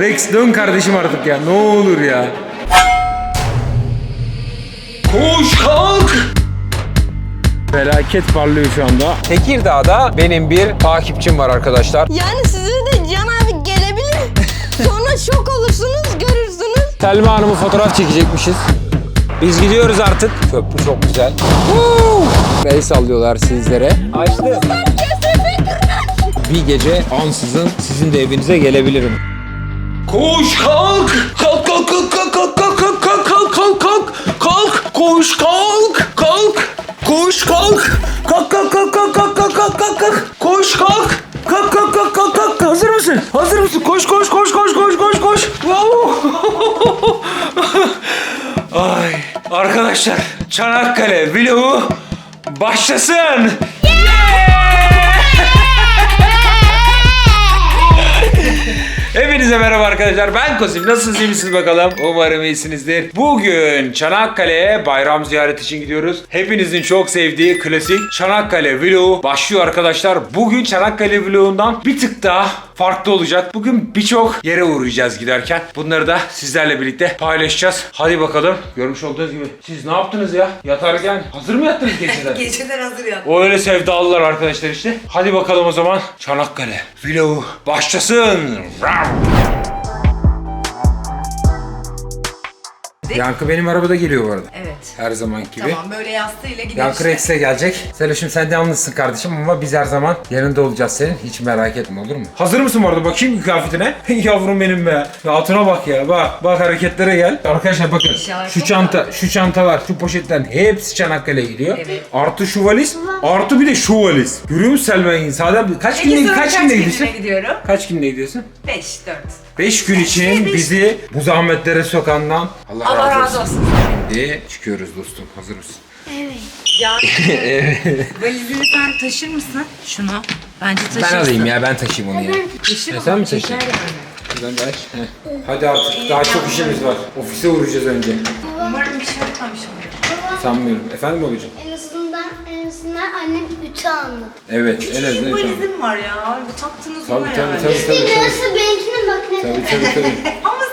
Rex dön kardeşim artık ya. Ne olur ya. Koş kalk. Felaket parlıyor şu anda. Tekirdağ'da benim bir takipçim var arkadaşlar. Yani size de Can abi gelebilir. Sonra şok olursunuz görürsünüz. Selma Hanım'ı fotoğraf çekecekmişiz. Biz gidiyoruz artık. Köprü çok güzel. El sallıyorlar sizlere. Açtı. Bir gece ansızın sizin de evinize gelebilirim. Koş kalk! Kalk kalk kalk kalk kalk kalk kalk kalk kalk kalk kalk kalk koş kalk kalk koş kalk kalk kalk kalk kalk kalk kalk kalk kalk kalk koş kalk kalk kalk kalk kalk kalk hazır mısın? Hazır mısın? Koş koş koş koş koş koş koş. Ay arkadaşlar Çanakkale vlogu başlasın. Hepinize merhaba arkadaşlar. Ben Kosim. Nasılsınız? iyi misiniz bakalım? Umarım iyisinizdir. Bugün Çanakkale'ye bayram ziyareti için gidiyoruz. Hepinizin çok sevdiği klasik Çanakkale vlogu başlıyor arkadaşlar. Bugün Çanakkale vlogundan bir tık daha farklı olacak. Bugün birçok yere uğrayacağız giderken. Bunları da sizlerle birlikte paylaşacağız. Hadi bakalım. Görmüş olduğunuz gibi. Siz ne yaptınız ya? Yatarken hazır mı yattınız geceden? Geceden hazır ya. O öyle sevdalılar arkadaşlar işte. Hadi bakalım o zaman Çanakkale vlogu başlasın. Yankı benim arabada geliyor bu arada. Evet. Her zamanki gibi. Tamam böyle yastığıyla gider Yankı işte. Rex'le gelecek. Seloş'um sen de yalnızsın kardeşim ama biz her zaman yanında olacağız senin. Hiç merak etme olur mu? Hazır mısın bu arada? Bakayım kıyafetine. Yavrum benim be. Ya Hatuna bak ya. Bak bak hareketlere gel. Arkadaşlar bakın. İnşallah Şu çanta, şu çantalar, şu poşetlerin hepsi Çanakkale'ye gidiyor. Evet. Artı şu valiz, artı bir de şu valiz. Görüyor musun Selma'yı? Sadece kaç Peki günde kaç kaç günde gidiyorsun? gidiyorum? Kaç günde gidiyorsun? 5, 4. 5 gün için bizi bu zahmetlere sokandan Allah, Allah razı olsun. Şimdi çıkıyoruz dostum. Hazır mısın? Ya valizini sen taşır mısın? Şunu. Bence taşırsın. Ben alayım ya ben taşıyayım onu ya. Taşır Ya mı? sen mi da aç. Heh. Hadi artık daha çok işimiz var. Ofise uğrayacağız önce. Umarım bir şey yapmamışımdır. Sanmıyorum. Efendim babacığım? En azından, en azından annem ütü aldı. Evet. En azından. tamam. valizim var ya. Bu taktınız Tabii ona tabii yani. tabii tabii. Tabii. yarısı benimkine bak ne Tabii tabii tabii. Ama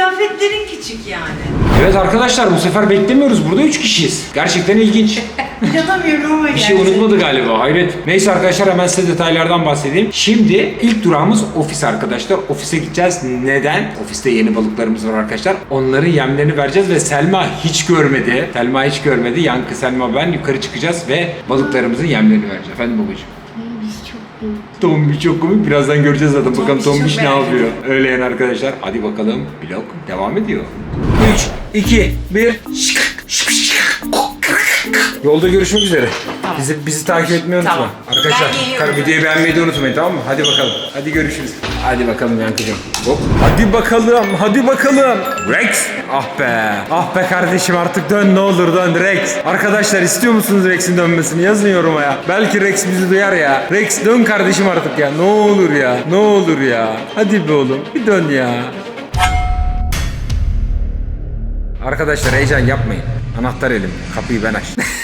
kıyafetlerin küçük yani. Evet arkadaşlar bu sefer beklemiyoruz. Burada 3 kişiyiz. Gerçekten ilginç. İnanamıyorum ama Bir şey unutmadı galiba hayret. Neyse arkadaşlar hemen size detaylardan bahsedeyim. Şimdi ilk durağımız ofis arkadaşlar. Ofise gideceğiz. Neden? Ofiste yeni balıklarımız var arkadaşlar. Onların yemlerini vereceğiz ve Selma hiç görmedi. Selma hiç görmedi. Yankı, Selma ben yukarı çıkacağız ve balıklarımızın yemlerini vereceğiz. Efendim babacığım. Tombiş çok komik. Birazdan göreceğiz zaten. Bakalım Tombiş çok Tombiş ne yapıyor. Öyle yani arkadaşlar. Hadi bakalım. Vlog devam ediyor. 3, 2, 1. Yolda görüşmek üzere. Bizi, bizi takip etmeyi unutma. Tamam. Arkadaşlar kar- videoyu beğenmeyi de unutmayın tamam mı? Hadi bakalım. Hadi görüşürüz. Hadi bakalım Yankıcığım. Hop. Hadi bakalım. Hadi bakalım. Rex. Ah be. Ah be kardeşim artık dön ne olur dön Rex. Arkadaşlar istiyor musunuz Rex'in dönmesini? Yazın yoruma ya. Belki Rex bizi duyar ya. Rex dön kardeşim artık ya. Ne olur ya. Ne olur ya. Hadi be oğlum. Bir dön ya. Arkadaşlar heyecan yapmayın. Anahtar elim. Kapıyı ben açtım.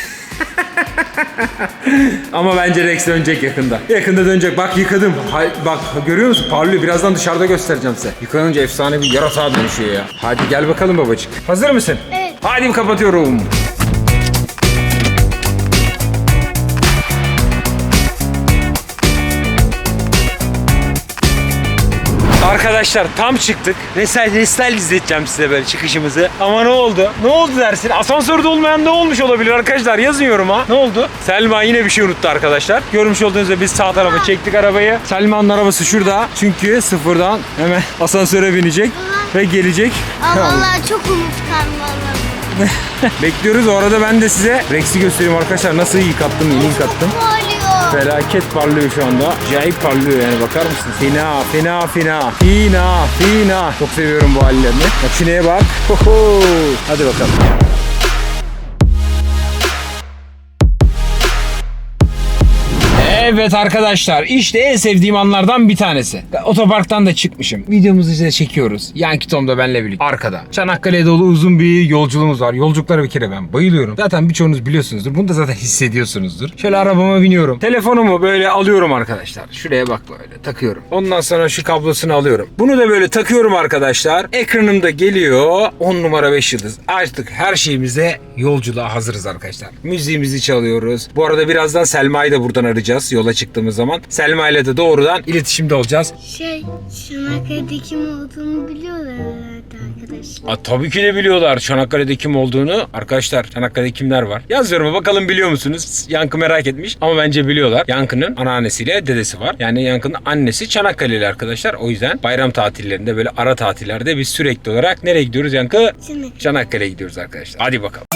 Ama bence Rex dönecek yakında. Yakında dönecek. Bak yıkadım. Hay- bak görüyor musun? Parlıyor. Birazdan dışarıda göstereceğim size. Yıkanınca efsane bir yarasağa dönüşüyor ya. Hadi gel bakalım babacık. Hazır mısın? Evet. Hadi kapatıyorum. Arkadaşlar tam çıktık. Resel resel izleteceğim size böyle çıkışımızı. Ama ne oldu? Ne oldu dersin? Asansörde olmayan ne olmuş olabilir arkadaşlar? Yazın yoruma. Ne oldu? Selma yine bir şey unuttu arkadaşlar. Görmüş olduğunuz gibi biz sağ tarafa çektik arabayı. Selma'nın arabası şurada. Çünkü sıfırdan hemen asansöre binecek ve gelecek. Aa, vallahi çok unutkan vallahi. Bekliyoruz. O arada ben de size Rex'i göstereyim arkadaşlar. Nasıl yıkattım, yeni yıkattım. Felaket parlıyor şu anda. Acayip parlıyor yani bakar mısın? Fena, fena, fena. Fina, fina. Çok seviyorum bu hallerini. Makineye bak. Hoho. Hadi bakalım. Evet arkadaşlar işte en sevdiğim anlardan bir tanesi. Otoparktan da çıkmışım. Videomuzu işte çekiyoruz. Yankı Tom da benle birlikte. Arkada. Çanakkale'ye dolu uzun bir yolculuğumuz var. Yolculuklara bir kere ben bayılıyorum. Zaten birçoğunuz biliyorsunuzdur. Bunu da zaten hissediyorsunuzdur. Şöyle arabama biniyorum. Telefonumu böyle alıyorum arkadaşlar. Şuraya bak böyle takıyorum. Ondan sonra şu kablosunu alıyorum. Bunu da böyle takıyorum arkadaşlar. Ekranımda geliyor. 10 numara 5 yıldız. Artık her şeyimize yolculuğa hazırız arkadaşlar. Müziğimizi çalıyoruz. Bu arada birazdan Selma'yı da buradan arayacağız yola çıktığımız zaman. Selma ile de doğrudan iletişimde olacağız. Şey, Çanakkale'de kim olduğunu biliyorlar herhalde arkadaşlar. Aa, tabii ki de biliyorlar Çanakkale'de kim olduğunu. Arkadaşlar Çanakkale'de kimler var? Yazıyorum bakalım biliyor musunuz? Yankı merak etmiş ama bence biliyorlar. Yankı'nın anneannesiyle dedesi var. Yani Yankı'nın annesi Çanakkale'li arkadaşlar. O yüzden bayram tatillerinde böyle ara tatillerde biz sürekli olarak nereye gidiyoruz Yankı? Çanakkale. Çanakkale'ye gidiyoruz arkadaşlar. Hadi bakalım.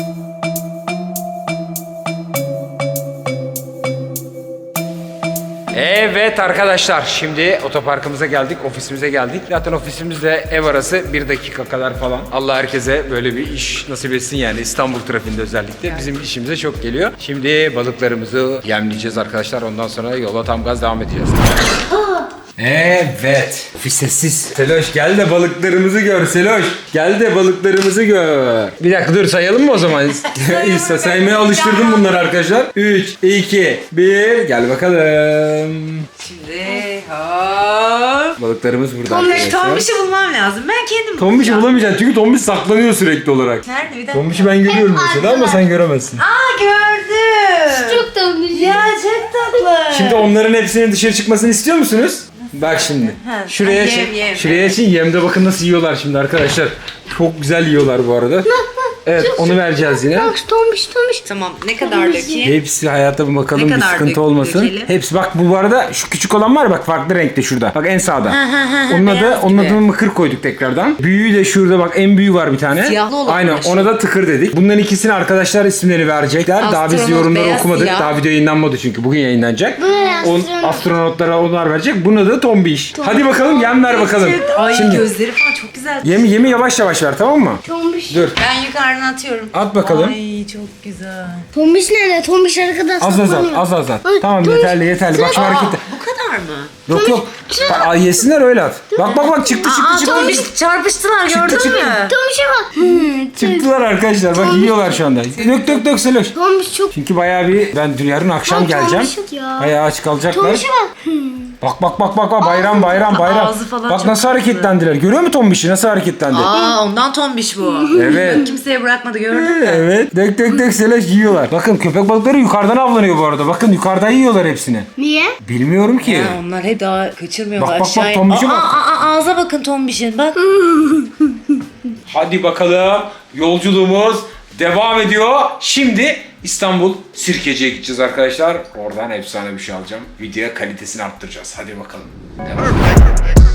Evet arkadaşlar şimdi otoparkımıza geldik, ofisimize geldik. Zaten ofisimizle ev arası bir dakika kadar falan. Allah herkese böyle bir iş nasip etsin yani İstanbul trafiğinde özellikle. Bizim işimize çok geliyor. Şimdi balıklarımızı yemleyeceğiz arkadaşlar. Ondan sonra yola tam gaz devam edeceğiz. Evet. Ofis sessiz. Seloş gel de balıklarımızı gör Seloş. Gel de balıklarımızı gör. Bir dakika dur sayalım mı o zaman? İşte saymaya alıştırdım bunları arkadaşlar. 3, 2, 1. Gel bakalım. Şimdi hop. Balıklarımız burada Tombiş, arkadaşlar. Tombiş'i bulmam lazım. Ben kendim Tombiş'i bulacağım. bulamayacaksın çünkü Tombiş saklanıyor sürekli olarak. Nerede bir dakika. Tombiş'i ben görüyorum mesela ama sen göremezsin. Aa gördüm. Çok da Ya çok tatlı. Şimdi onların hepsinin dışarı çıkmasını istiyor musunuz? Bak şimdi. Ha, Şuraya yem, yem. Şuraya açın. Yemde bakın nasıl yiyorlar şimdi arkadaşlar. Çok güzel yiyorlar bu arada. Evet onu vereceğiz yine. Bak tombiş tombiş. Tamam ne kadar dökeyim? Hepsi hayatta bir bakalım Ne bir kadar sıkıntı dök- olmasın. dökelim? Hepsi bak bu arada şu küçük olan var bak farklı renkte şurada. Bak en sağda. onun adı beyaz onun gibi. adını mıkır koyduk tekrardan. Büyüğü de şurada bak en büyüğü var bir tane. Siyahlı olan Aynen mı? ona da tıkır dedik. Bunların ikisini arkadaşlar isimlerini verecekler. Daha biz Astronot, yorumları beyaz, okumadık. siyah. Daha video yayınlanmadı çünkü bugün yayınlanacak. On, Astronot. astronotlara onlar verecek. Buna da tombiş. Hadi bakalım yem ver bakalım. Ay Şimdi gözleri falan çok güzel. yemi yemi yavaş yavaş ver tamam mı? Tombiş. Dur. Ben yukarıdan atıyorum. At bakalım. Ay çok güzel. Tombiş nerede? Tombiş arkada Az az at, saklanıyor. az az at. Ay, Tamam tombiş- yeterli yeterli. Bak şu harekette. bu kadar mı? Yok yok. Aa, yesinler öyle at. Bak bak bak çıktı çıktı Aa çıktı. Tombiş çarpıştılar gördün çıktı. mü? Tombiş'e bak. Çıktılar arkadaşlar. Bak yiyorlar şu anda. Dök dök dök Seloş. Tombiş çok. Çünkü bayağı bir ben yarın akşam Ay, geleceğim. tombiş ya. Bayağı aç kalacaklar. Tombiş'e bak. Bak bak bak bak bak bayram bayram bayram. Ağzı falan Bak çok nasıl hareketlendiler. Görüyor musun Tombiş'i nasıl hareketlendi? Aa ondan Tombiş bu. Evet. Kimseye bırakmadı gördün mü? Evet. Dök dök dök Seloş yiyorlar. Bakın köpek balıkları yukarıdan avlanıyor bu arada. Bakın yukarıdan yiyorlar hepsini. Niye? Bilmiyorum ki. Ya onlar hep daha kaçırmıyorlar Bak, bak, bak, aşağıya. Tombiş'e aa, bak. Aa, aa, ağza bakın Tombiş'in bak. Hadi bakalım yolculuğumuz devam ediyor. Şimdi İstanbul Sirkeci'ye gideceğiz arkadaşlar. Oradan efsane bir şey alacağım. Video kalitesini arttıracağız. Hadi bakalım. Devam.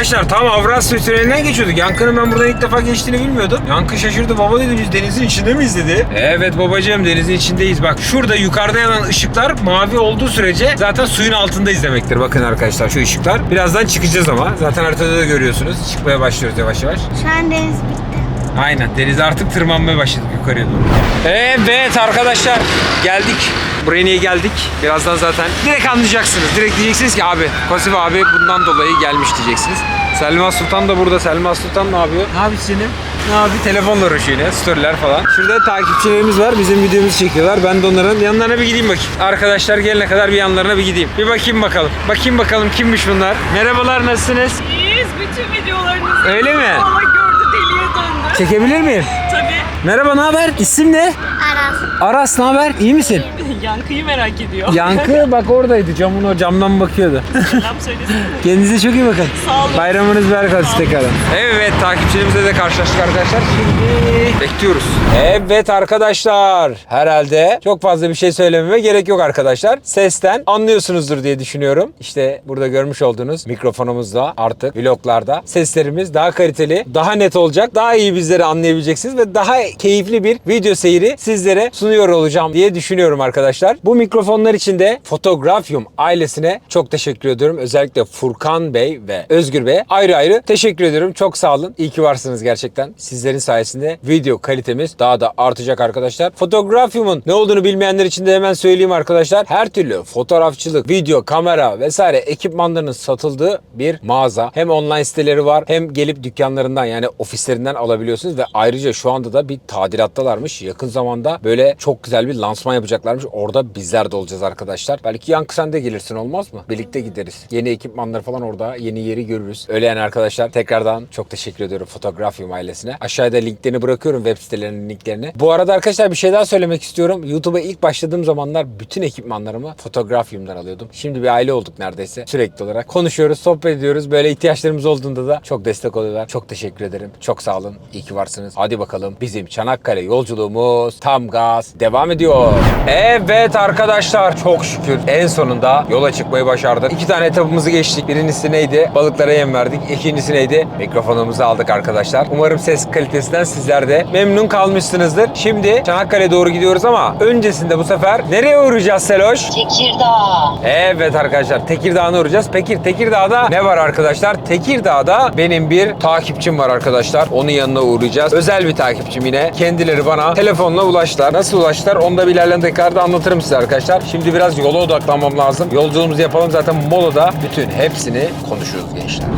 Arkadaşlar tam Avrasya tünelinden geçiyorduk. Yankı'nın ben buradan ilk defa geçtiğini bilmiyordum. Yankı şaşırdı. Baba dedi biz denizin içinde miyiz dedi. Evet babacığım denizin içindeyiz. Bak şurada yukarıda yanan ışıklar mavi olduğu sürece zaten suyun altındayız demektir. Bakın arkadaşlar şu ışıklar. Birazdan çıkacağız ama. Zaten haritada da görüyorsunuz. Çıkmaya başlıyoruz yavaş yavaş. Şu an deniz bitti. Aynen denize artık tırmanmaya başladık yukarıya doğru. Evet arkadaşlar geldik. Buraya niye geldik? Birazdan zaten direkt anlayacaksınız. Direkt diyeceksiniz ki abi Kosif abi bundan dolayı gelmiş diyeceksiniz. Selma Sultan da burada. Selma Sultan ne yapıyor? Ne yapıyor senin? Ne yapıyor? Telefonla uğraşıyor yine. Storyler falan. Şurada takipçilerimiz var. Bizim videomuzu çekiyorlar. Ben de onların yanlarına bir gideyim bakayım. Arkadaşlar gelene kadar bir yanlarına bir gideyim. Bir bakayım bakalım. Bakayım bakalım kimmiş bunlar. Merhabalar nasılsınız? İyiyiz bütün videolarınızı. Öyle mi? Valla gördü deliye döndü. Çekebilir miyim? Tabii. Merhaba ne haber? İsim ne? Aras. Aras ne haber? İyi misin? Yankıyı merak ediyor. Yankı bak oradaydı. Camın o camdan bakıyordu. Selam söylesin. Kendinize çok iyi bakın. Sağ olun. Bayramınız mübarek olsun tekrardan. Evet takipçilerimizle de karşılaştık arkadaşlar. Şimdi bekliyoruz. Evet arkadaşlar. Herhalde çok fazla bir şey söylememe gerek yok arkadaşlar. Sesten anlıyorsunuzdur diye düşünüyorum. İşte burada görmüş olduğunuz mikrofonumuzla artık vloglarda seslerimiz daha kaliteli, daha net olacak. Daha iyi bizleri anlayabileceksiniz ve daha keyifli bir video seyri sizlere sizlere sunuyor olacağım diye düşünüyorum arkadaşlar. Bu mikrofonlar için de Fotografium ailesine çok teşekkür ediyorum. Özellikle Furkan Bey ve Özgür Bey'e ayrı ayrı teşekkür ediyorum. Çok sağ olun. İyi ki varsınız gerçekten. Sizlerin sayesinde video kalitemiz daha da artacak arkadaşlar. Fotografium'un ne olduğunu bilmeyenler için de hemen söyleyeyim arkadaşlar. Her türlü fotoğrafçılık, video, kamera vesaire ekipmanlarının satıldığı bir mağaza. Hem online siteleri var hem gelip dükkanlarından yani ofislerinden alabiliyorsunuz ve ayrıca şu anda da bir tadilattalarmış. Yakın zamanda böyle çok güzel bir lansman yapacaklarmış. Orada bizler de olacağız arkadaşlar. Belki yankı sen de gelirsin olmaz mı? Birlikte gideriz. Yeni ekipmanlar falan orada yeni yeri görürüz. Öyle yani arkadaşlar tekrardan çok teşekkür ediyorum Fotografium ailesine. Aşağıda linklerini bırakıyorum web sitelerinin linklerini. Bu arada arkadaşlar bir şey daha söylemek istiyorum. YouTube'a ilk başladığım zamanlar bütün ekipmanlarımı Fotografium'dan alıyordum. Şimdi bir aile olduk neredeyse. Sürekli olarak konuşuyoruz, sohbet ediyoruz. Böyle ihtiyaçlarımız olduğunda da çok destek oluyorlar. Çok teşekkür ederim. Çok sağ olun. İyi ki varsınız. Hadi bakalım bizim Çanakkale yolculuğumuz tam gaz devam ediyor. Evet arkadaşlar çok şükür en sonunda yola çıkmayı başardık. İki tane etapımızı geçtik. Birincisi neydi? Balıklara yem verdik. İkincisi neydi? Mikrofonumuzu aldık arkadaşlar. Umarım ses kalitesinden sizler de memnun kalmışsınızdır. Şimdi Çanakkale'ye doğru gidiyoruz ama öncesinde bu sefer nereye uğrayacağız Seloş? Tekirdağ. Evet arkadaşlar Tekirdağ'a uğrayacağız. Peki Tekirdağ'da ne var arkadaşlar? Tekirdağ'da benim bir takipçim var arkadaşlar. Onun yanına uğrayacağız. Özel bir takipçim yine. Kendileri bana telefonla ulaştılar. Nasıl ulaştılar? Onu da ilerleyen dakikalarda anlatırım size arkadaşlar. Şimdi biraz yola odaklanmam lazım. Yolculuğumuzu yapalım zaten molada bütün hepsini konuşuruz gençler.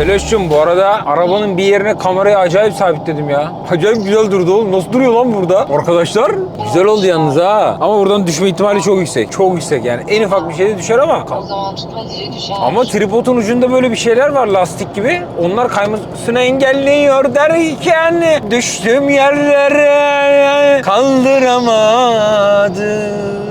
Seloş'cum bu arada arabanın bir yerine kamerayı acayip sabitledim ya. Acayip güzel durdu oğlum. Nasıl duruyor lan burada? Arkadaşlar güzel oldu yalnız ha. Ama buradan düşme ihtimali çok yüksek. Çok yüksek yani. En ufak bir şeyde düşer ama. O zaman tutmacıya düşer. Ama tripodun ucunda böyle bir şeyler var lastik gibi. Onlar kaymasını engelliyor derken düştüm yerlere kaldıramadım.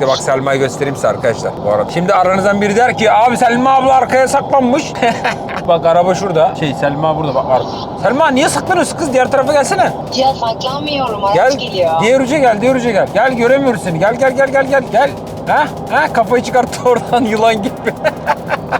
Bir Bak Selma'yı göstereyim size arkadaşlar bu arada. Şimdi aranızdan biri der ki abi Selma abla arkaya saklanmış. bak araba şurada. Şey Selma burada bak arka. Selma niye saklanıyorsun kız diğer tarafa gelsene. Ya saklanmıyorum. Araç Gel geliyor. diğer uca gel diğer uca gel. Gel göremiyoruz seni. Gel gel gel gel gel gel. Ha? Ha kafayı çıkarttı oradan yılan gibi.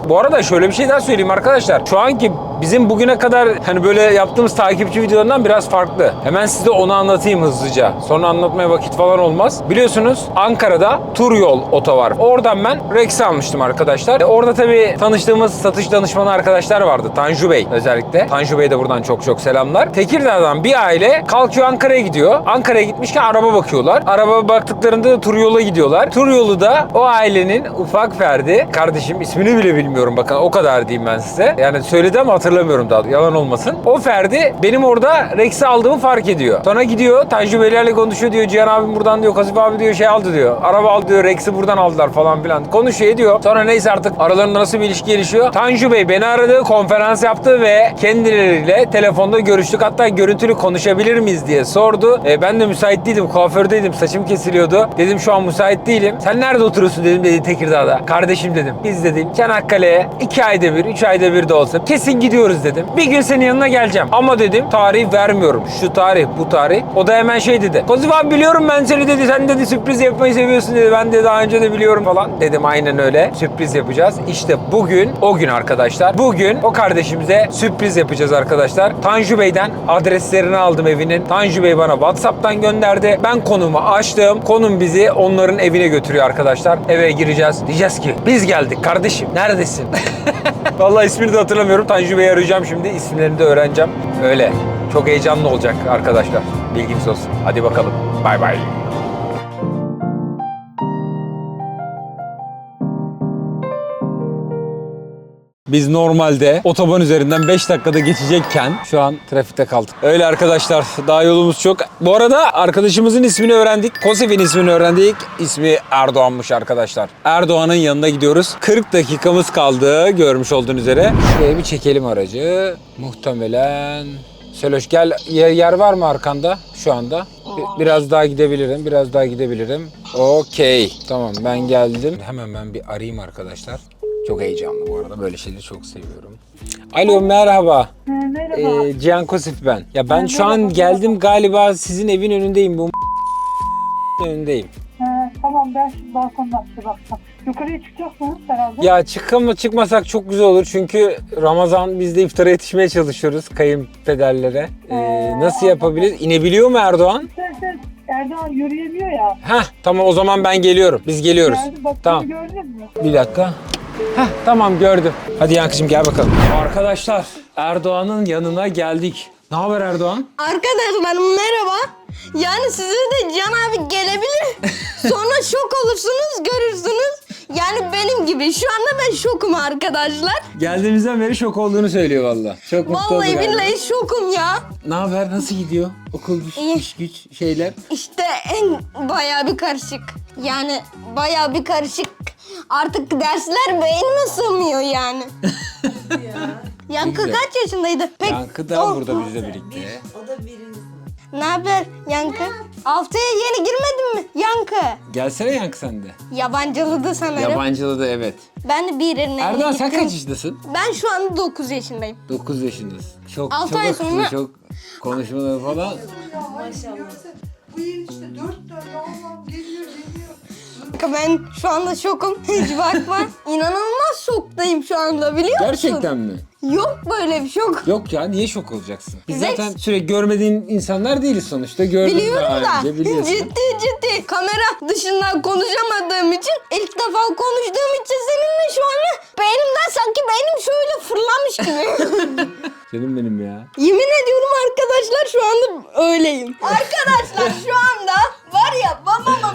Bu arada şöyle bir şey daha söyleyeyim arkadaşlar. Şu anki bizim bugüne kadar hani böyle yaptığımız takipçi videolarından biraz farklı. Hemen size onu anlatayım hızlıca. Sonra anlatmaya vakit falan olmaz. Biliyorsunuz Ankara'da tur yol oto var. Oradan ben Rex'i almıştım arkadaşlar. E, orada tabii tanıştığımız satış danışmanı arkadaşlar vardı. Tanju Bey özellikle. Tanju Bey'e de buradan çok çok selamlar. Tekirdağ'dan bir aile kalkıyor Ankara'ya gidiyor. Ankara'ya gitmişken araba bakıyorlar. Araba baktıklarında da tur yola gidiyorlar. Tur yolu da o ailenin ufak ferdi. Kardeşim ismini bile bilmiyorum bakın o kadar diyeyim ben size. Yani söyledi ama hatırlamıyorum daha yalan olmasın. O ferdi benim orada Rex'i aldığımı fark ediyor. Sonra gidiyor Tanju Beylerle konuşuyor diyor. Cihan abim buradan diyor. Kasif abi diyor şey aldı diyor. Araba aldı diyor. Rex'i buradan aldılar falan filan. Konuşuyor ediyor. Sonra neyse artık aralarında nasıl bir ilişki gelişiyor. Tanju Bey beni aradı. Konferans yaptı ve kendileriyle telefonda görüştük. Hatta görüntülü konuşabilir miyiz diye sordu. E, ben de müsait değildim. Kuafördeydim. Saçım kesiliyordu. Dedim şu an müsait değilim. Sen nerede oturuyorsun dedim dedi Tekirdağ'da. Kardeşim dedim. Biz dedim Çanakkale'ye iki ayda bir, üç ayda bir de olsa kesin gidiyoruz dedim. Bir gün senin yanına geleceğim. Ama dedim tarih vermiyorum. Şu tarih, bu tarih. O da hemen şey dedi. Kozif abi biliyorum ben seni dedi. Sen dedi sürpriz yapmayı seviyorsun dedi. Ben de daha önce de biliyorum falan. Dedim aynen öyle. Sürpriz yapacağız. İşte bugün o gün arkadaşlar. Bugün o kardeşimize sürpriz yapacağız arkadaşlar. Tanju Bey'den adreslerini aldım evinin. Tanju Bey bana WhatsApp'tan gönderdi. Ben konumu açtım. Konum bizi onların evine götürüyor arkadaşlar. Eve gireceğiz. Diyeceğiz ki biz geldik kardeşim. Neredesin? Vallahi ismini de hatırlamıyorum. Tanju Bey'i arayacağım şimdi. İsimlerini de öğreneceğim. Öyle. Çok heyecanlı olacak arkadaşlar. Bilginiz olsun. Hadi bakalım. Bay bay. Biz normalde otoban üzerinden 5 dakikada geçecekken şu an trafikte kaldık. Öyle arkadaşlar daha yolumuz çok. Bu arada arkadaşımızın ismini öğrendik. Kosef'in ismini öğrendik. İsmi Erdoğan'mış arkadaşlar. Erdoğan'ın yanına gidiyoruz. 40 dakikamız kaldı görmüş olduğunuz üzere. Şuraya bir çekelim aracı. Muhtemelen... Seloş gel yer, yer var mı arkanda şu anda? Bir- Biraz daha gidebilirim, biraz daha gidebilirim. Okey. Tamam ben geldim. Hemen ben bir arayayım arkadaşlar. Çok heyecanlı bu arada. Böyle şeyleri çok seviyorum. Alo merhaba. Merhaba. Ee, Cihan Kosif ben. Ya ben şu an geldim galiba sizin evin önündeyim. Bu önündeyim. Ee, tamam ben şimdi balkondan size bakacağım. Yukarıya çıkacaksınız herhalde. Ya çıkama çıkmasak çok güzel olur çünkü Ramazan biz de iftara yetişmeye çalışıyoruz kayınpederlere. Ee, nasıl yapabiliriz? İnebiliyor mu Erdoğan? İsterseniz Erdoğan yürüyemiyor ya. Heh tamam o zaman ben geliyorum. Biz geliyoruz. Geldi bak Tamam. gördünüz mü? Bir dakika. Heh tamam gördüm. Hadi Yankıcığım gel bakalım. Arkadaşlar Erdoğan'ın yanına geldik. Ne haber Erdoğan? Arkadaşlarım merhaba. Yani size de Can abi gelebilir. Sonra şok olursunuz görürsünüz. Yani benim gibi. Şu anda ben şokum arkadaşlar. Geldiğimizden beri şok olduğunu söylüyor valla. Çok mutlu Vallahi galiba. billahi şokum ya. Ne haber? Nasıl gidiyor? Okul, iş, İyi. iş güç, şeyler. İşte en bayağı bir karışık. Yani bayağı bir karışık. Artık dersler beynime sığmıyor yani. Yankı kaç yaşındaydı? Pek Yankı da Oh, burada bizle birlikte. Ne haber Yankı? Haftaya yeni girmedin mi Yankı? Gelsene Yankı sen de. Yabancılıdı sanırım. Yabancılı da evet. Ben de birine Erdoğan sen gittim. kaç yaşındasın? Ben şu anda 9 yaşındayım. 9 yaşındasın. Çok Altı çok ay akıllı, sonra- çok konuşmaları falan. Bu yıl işte dört tane Allah'ım geliyor geliyor. Kanka Ben şu anda şokum. Hiç bakma. İnanılmaz şoktayım şu anda biliyor musun? Gerçekten mi? Yok böyle bir şok. Yok ya niye şok olacaksın? Biz Rex- zaten sürekli görmediğin insanlar değiliz sonuçta. Gördün Biliyorum daha da önce biliyorsun. ciddi ciddi kamera dışından konuşamadığım için ilk defa konuştuğum için seninle şu anda beynimden sanki beynim şöyle fırlamış gibi. Canım benim ya. Yemin ediyorum arkadaşlar şu anda öyleyim. Arkadaşlar şu anda var ya babamı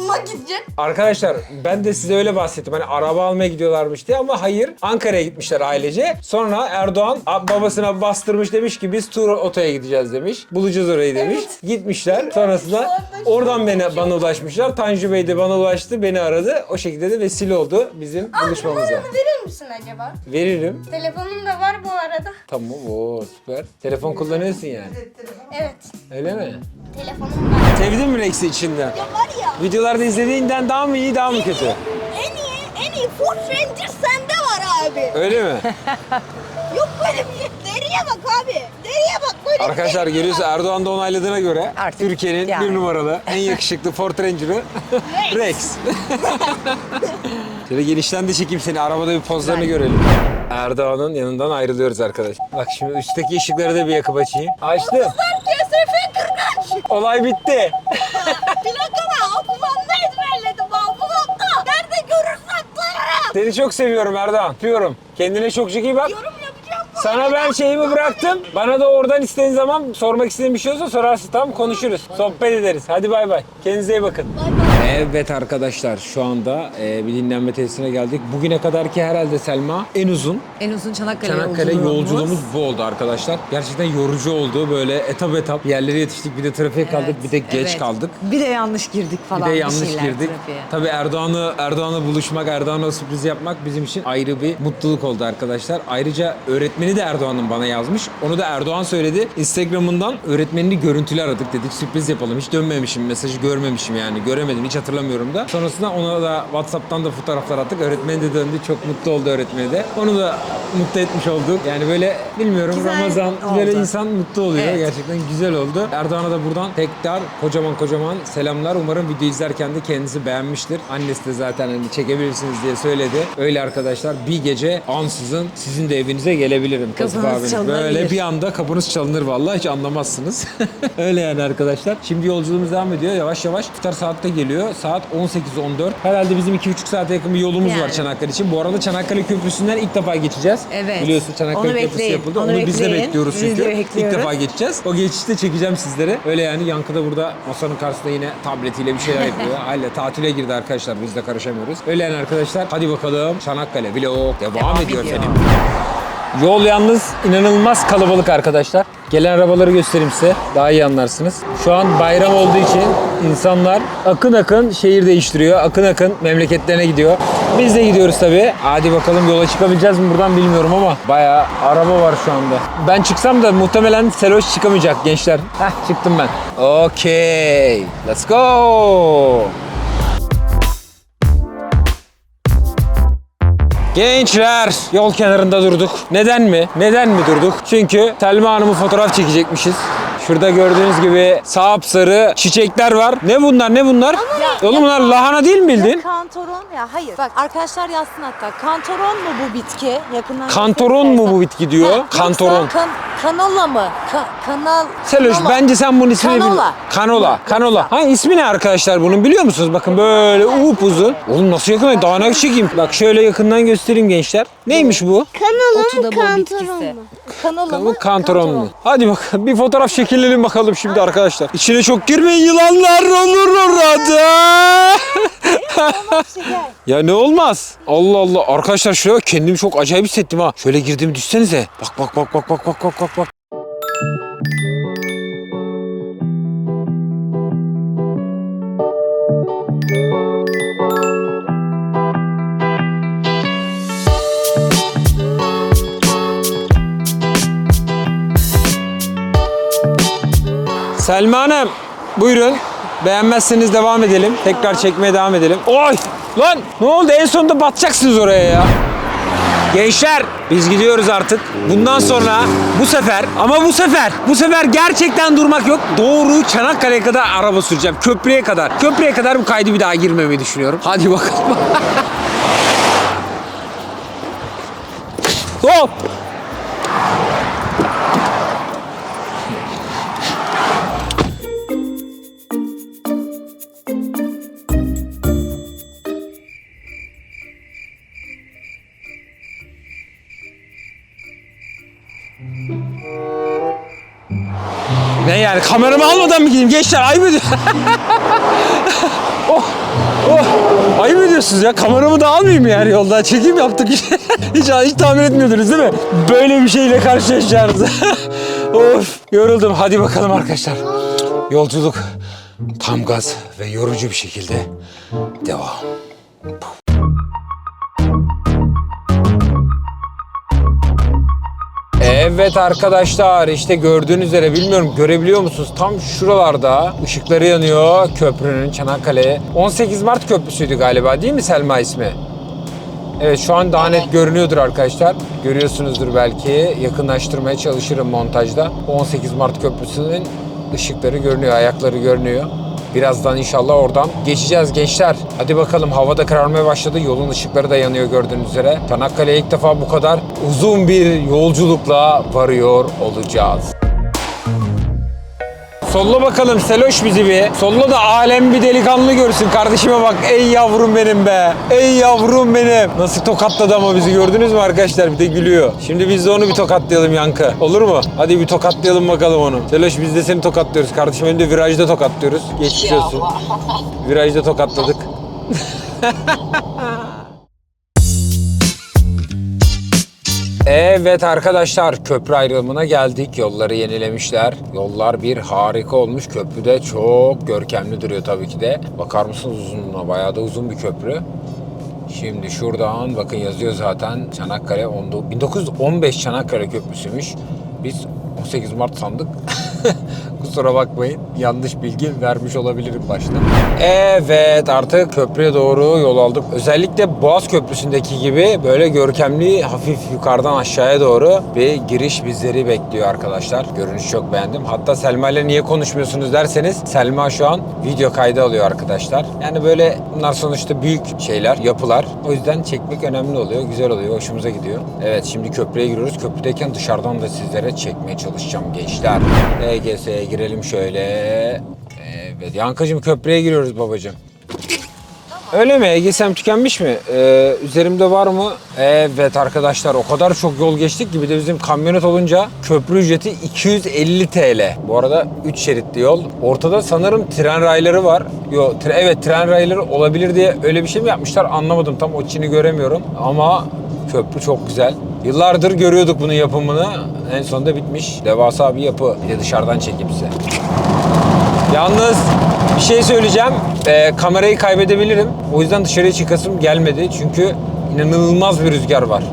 bulmak için. Arkadaşlar ben de size öyle bahsettim. Hani araba almaya gidiyorlarmış diye ama hayır. Ankara'ya gitmişler ailece. Sonra Erdoğan babasına bastırmış demiş ki biz tur otoya gideceğiz demiş. Bulacağız orayı demiş. Gitmişler. Sonrasında oradan beni bana ulaşmışlar. Tanju Bey de bana ulaştı. Beni aradı. O şekilde de vesile oldu bizim buluşmamıza. Numaranı verir misin acaba? Veririm. Telefonum da var bu arada. Tamam o süper. Telefon kullanıyorsun yani. Evet. Öyle mi? Telefonum var. Sevdin mi Rex'i içinden? Ya var ya Videolarda izlediğinden daha mı iyi daha mı kötü? en iyi en iyi Ford Ranger sende var abi. Öyle mi? Yok böyle bir şey. Deriye bak abi. Deriye bak böyle bir Arkadaşlar deri görüyorsun var. Erdoğan da onayladığına göre Artık Türkiye'nin yani. bir numaralı en yakışıklı Ford Ranger'ı Rex. Şöyle genişten de çekeyim seni arabada bir pozlarını görelim. Erdoğan'ın yanından ayrılıyoruz arkadaş. Bak şimdi üstteki ışıkları da bir yakıp açayım. Açtım. KSF Kırkaç. Olay bitti. Plakana Seni çok seviyorum Erdoğan. Öpüyorum. Kendine çok çok iyi bak. Yorum yapacağım bu. Sana ben şeyimi bıraktım. Bana da oradan istediğin zaman sormak istediğin bir şey olursa sorarsın tamam konuşuruz. Sohbet ederiz. Hadi bay bay. Kendinize iyi bakın. Evet arkadaşlar şu anda e, bir dinlenme tesisine geldik. Bugüne kadarki herhalde Selma en uzun En uzun Çanakkale, Çanakkale yolculuğumuz bu oldu arkadaşlar. Gerçekten yorucu oldu. Böyle etap etap yerlere yetiştik. Bir de trafiğe kaldık. Bir de geç evet. kaldık. Bir de yanlış girdik falan. Bir de yanlış şeyler girdik. trafiğe. Tabii Erdoğan'ı Erdoğan'la buluşmak, Erdoğan'a sürpriz yapmak bizim için ayrı bir mutluluk oldu arkadaşlar. Ayrıca öğretmeni de Erdoğan'ın bana yazmış. Onu da Erdoğan söyledi. Instagram'ından öğretmenini görüntülü aradık dedik. Sürpriz yapalım. Hiç dönmemişim. Mesajı görmemişim yani. Göremedim. Hiç hatırlamıyorum da. Sonrasında ona da WhatsApp'tan da fotoğraflar attık. Öğretmeni de döndü. Çok mutlu oldu öğretmeni de. Onu da mutlu etmiş olduk. Yani böyle bilmiyorum Güzel Ramazan oldu. böyle insan mutlu oluyor. Evet. Gerçekten güzel oldu. Erdoğan'a da buradan tekrar kocaman kocaman selamlar. Umarım video izlerken de kendisi beğenmiştir. Annesi de zaten hani çekebilirsiniz diye söyledi. Öyle arkadaşlar bir gece ansızın sizin de evinize gelebilirim. Abinin. çalınabilir. Böyle bir anda kapınız çalınır vallahi hiç anlamazsınız. Öyle yani arkadaşlar. Şimdi yolculuğumuz devam ediyor. Yavaş yavaş iftar saatte geliyor. Saat 18.14. Herhalde bizim 2,5 saate yakın bir yolumuz var Yani. Çanakkale için. Bu arada Çanakkale Köprüsü'nden ilk defa geçeceğiz. Evet. Biliyorsun Çanakkale Onu Köprüsü bekleyin. yapıldı. Onu Onu, biz de bekliyoruz Biz çünkü. İlk bekliyoruz. defa geçeceğiz. O geçişte çekeceğim sizlere. Öyle yani Yankı da burada masanın karşısında yine tabletiyle bir şeyler yapıyor. Hala tatile girdi arkadaşlar. Biz de karışamıyoruz. Öyle yani arkadaşlar. Hadi bakalım Çanakkale vlog devam, Devam ediyor ediyor. efendim. Yol yalnız inanılmaz kalabalık arkadaşlar. Gelen arabaları göstereyim size. Daha iyi anlarsınız. Şu an bayram olduğu için insanlar akın akın şehir değiştiriyor. Akın akın memleketlerine gidiyor. Biz de gidiyoruz tabii. Hadi bakalım yola çıkabileceğiz mi buradan bilmiyorum ama bayağı araba var şu anda. Ben çıksam da muhtemelen Seloş çıkamayacak gençler. Heh çıktım ben. Okey. Let's go. Gençler yol kenarında durduk. Neden mi? Neden mi durduk? Çünkü Selma Hanım'ı fotoğraf çekecekmişiz. Şurada gördüğünüz gibi sapsarı çiçekler var. Ne bunlar ne bunlar? Oğlum bunlar lahana değil mi bildin? Ya kantoron ya hayır. Bak arkadaşlar yazsın hatta. Kantoron mu bu bitki? Yakından Kantoron mu bu bitki diyor? Kantoron. Kan, kanola mı? Ka- kanal. Seloş kanola. bence sen bunun ismini bil. Kanola. Kanola. Kanola. Ha ismi ne arkadaşlar bunun biliyor musunuz? Bakın böyle upuzun. Oğlum nasıl yakın? Daha ne çekeyim? Bak şöyle yakından göstereyim gençler. Neymiş bu? Otu da bu bitkisi. mı? Mu? Hadi bakalım bir fotoğraf çekilelim bakalım şimdi arkadaşlar. İçine çok girmeyin yılanlar olur orada. ya ne olmaz? Allah Allah. Arkadaşlar bak, kendimi çok acayip hissettim ha. Şöyle girdiğimi düşsenize. Bak bak bak bak bak bak bak bak bak. Selma Hanım buyurun. Beğenmezseniz devam edelim. Tekrar çekmeye devam edelim. Oy! Lan ne oldu? En sonunda batacaksınız oraya ya. Gençler biz gidiyoruz artık. Bundan sonra bu sefer ama bu sefer bu sefer gerçekten durmak yok. Doğru Çanakkale'ye kadar araba süreceğim. Köprüye kadar. Köprüye kadar bu kaydı bir daha girmemeyi düşünüyorum. Hadi bakalım. Hop! Kameramı almadan mı gideyim gençler ayıp ediyor. oh, oh, ayıp ediyorsunuz ya kameramı da almayayım yani yolda çekim yaptık hiç, hiç tahmin etmiyordunuz değil mi? Böyle bir şeyle karşılaşacağınızı. of yoruldum hadi bakalım arkadaşlar. Yolculuk tam gaz ve yorucu bir şekilde devam. Evet arkadaşlar işte gördüğünüz üzere bilmiyorum görebiliyor musunuz? Tam şuralarda ışıkları yanıyor köprünün Çanakkale. 18 Mart Köprüsü'ydü galiba değil mi Selma ismi? Evet şu an daha net görünüyordur arkadaşlar. Görüyorsunuzdur belki. Yakınlaştırmaya çalışırım montajda. 18 Mart Köprüsü'nün ışıkları görünüyor, ayakları görünüyor. Birazdan inşallah oradan geçeceğiz gençler. Hadi bakalım havada kararmaya başladı. Yolun ışıkları da yanıyor gördüğünüz üzere. Çanakkale'ye ilk defa bu kadar uzun bir yolculukla varıyor olacağız. Solla bakalım Seloş bizi bir. Solla da alem bir delikanlı görsün. Kardeşime bak ey yavrum benim be. Ey yavrum benim. Nasıl tokatladı ama bizi gördünüz mü arkadaşlar? Bir de gülüyor. Şimdi biz de onu bir tokatlayalım Yankı. Olur mu? Hadi bir tokatlayalım bakalım onu. Seloş biz de seni tokatlıyoruz. Kardeşim hem de virajda tokatlıyoruz. Geçmiş olsun. Virajda tokatladık. Evet arkadaşlar köprü ayrılımına geldik. Yolları yenilemişler. Yollar bir harika olmuş. Köprü de çok görkemli duruyor tabii ki de. Bakar mısınız uzunluğuna? Bayağı da uzun bir köprü. Şimdi şuradan bakın yazıyor zaten Çanakkale 19 1915 Çanakkale Köprüsü'ymüş. Biz 18 Mart sandık. Kusura bakmayın. Yanlış bilgi vermiş olabilirim başta. Evet artık köprüye doğru yol aldık. Özellikle Boğaz Köprüsü'ndeki gibi böyle görkemli hafif yukarıdan aşağıya doğru bir giriş bizleri bekliyor arkadaşlar. Görünüş çok beğendim. Hatta Selma ile niye konuşmuyorsunuz derseniz Selma şu an video kaydı alıyor arkadaşlar. Yani böyle bunlar sonuçta büyük şeyler, yapılar. O yüzden çekmek önemli oluyor. Güzel oluyor. Hoşumuza gidiyor. Evet şimdi köprüye giriyoruz. Köprüdeyken dışarıdan da sizlere çekmeye çalışacağım gençler. EGS'ye girelim şöyle. Evet Yankacığım köprüye giriyoruz babacığım. Öyle mi? EGS'm tükenmiş mi? Ee, üzerimde var mı? Evet arkadaşlar o kadar çok yol geçtik ki bir de bizim kamyonet olunca köprü ücreti 250 TL. Bu arada 3 şeritli yol. Ortada sanırım tren rayları var. Yo, tre- evet tren rayları olabilir diye öyle bir şey mi yapmışlar anlamadım. Tam o Çin'i göremiyorum. Ama köprü çok güzel. Yıllardır görüyorduk bunun yapımını. En sonunda bitmiş. Devasa bir yapı. Bir de dışarıdan çekeyim size. Yalnız bir şey söyleyeceğim. Ee, kamerayı kaybedebilirim. O yüzden dışarıya çıkasım gelmedi. Çünkü inanılmaz bir rüzgar var.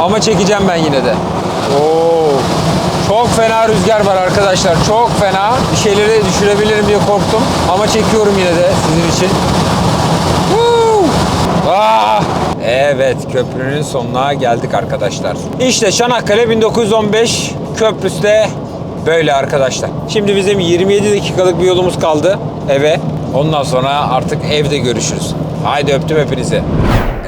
Ama çekeceğim ben yine de. Oo. Çok fena rüzgar var arkadaşlar. Çok fena. Bir şeyleri düşürebilirim diye korktum. Ama çekiyorum yine de sizin için. Woo! Ah! Evet köprünün sonuna geldik arkadaşlar. İşte Çanakkale 1915 köprüsü de Böyle arkadaşlar. Şimdi bizim 27 dakikalık bir yolumuz kaldı eve. Ondan sonra artık evde görüşürüz. Haydi öptüm hepinizi.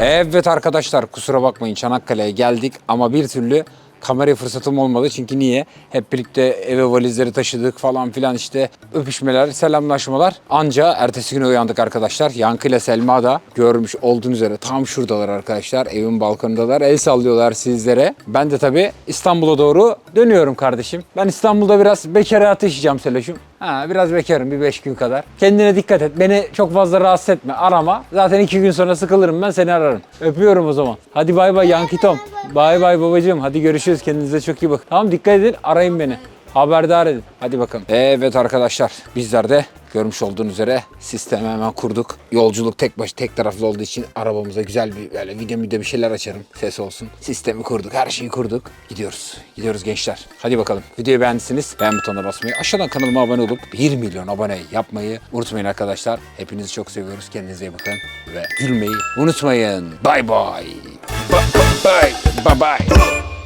Evet arkadaşlar kusura bakmayın Çanakkale'ye geldik ama bir türlü kameraya fırsatım olmadı. Çünkü niye? Hep birlikte eve valizleri taşıdık falan filan işte öpüşmeler, selamlaşmalar. Anca ertesi güne uyandık arkadaşlar. Yankı ile Selma da görmüş olduğunuz üzere tam şuradalar arkadaşlar. Evin balkonundalar. El sallıyorlar sizlere. Ben de tabii İstanbul'a doğru dönüyorum kardeşim. Ben İstanbul'da biraz bekar hayatı yaşayacağım Seloş'um. Ha, biraz bekarım bir beş gün kadar. Kendine dikkat et. Beni çok fazla rahatsız etme. Arama. Zaten iki gün sonra sıkılırım ben seni ararım. Öpüyorum o zaman. Hadi bay bay Yankı Tom. Bay bay babacığım. Hadi görüşürüz. Kendinize çok iyi bakın. Tamam dikkat edin. Arayın beni. Haberdar edin. Hadi bakalım. Evet arkadaşlar. Bizler de görmüş olduğunuz üzere sistemi hemen kurduk. Yolculuk tek baş tek taraflı olduğu için arabamıza güzel bir böyle video video bir şeyler açarım. Ses olsun. Sistemi kurduk. Her şeyi kurduk. Gidiyoruz. Gidiyoruz gençler. Hadi bakalım. Videoyu beğendiyseniz beğen butonuna basmayı, aşağıdan kanalıma abone olup 1 milyon abone yapmayı unutmayın arkadaşlar. Hepinizi çok seviyoruz. Kendinize iyi bakın ve gülmeyi unutmayın. Bye bye. Bye bye. Bye bye.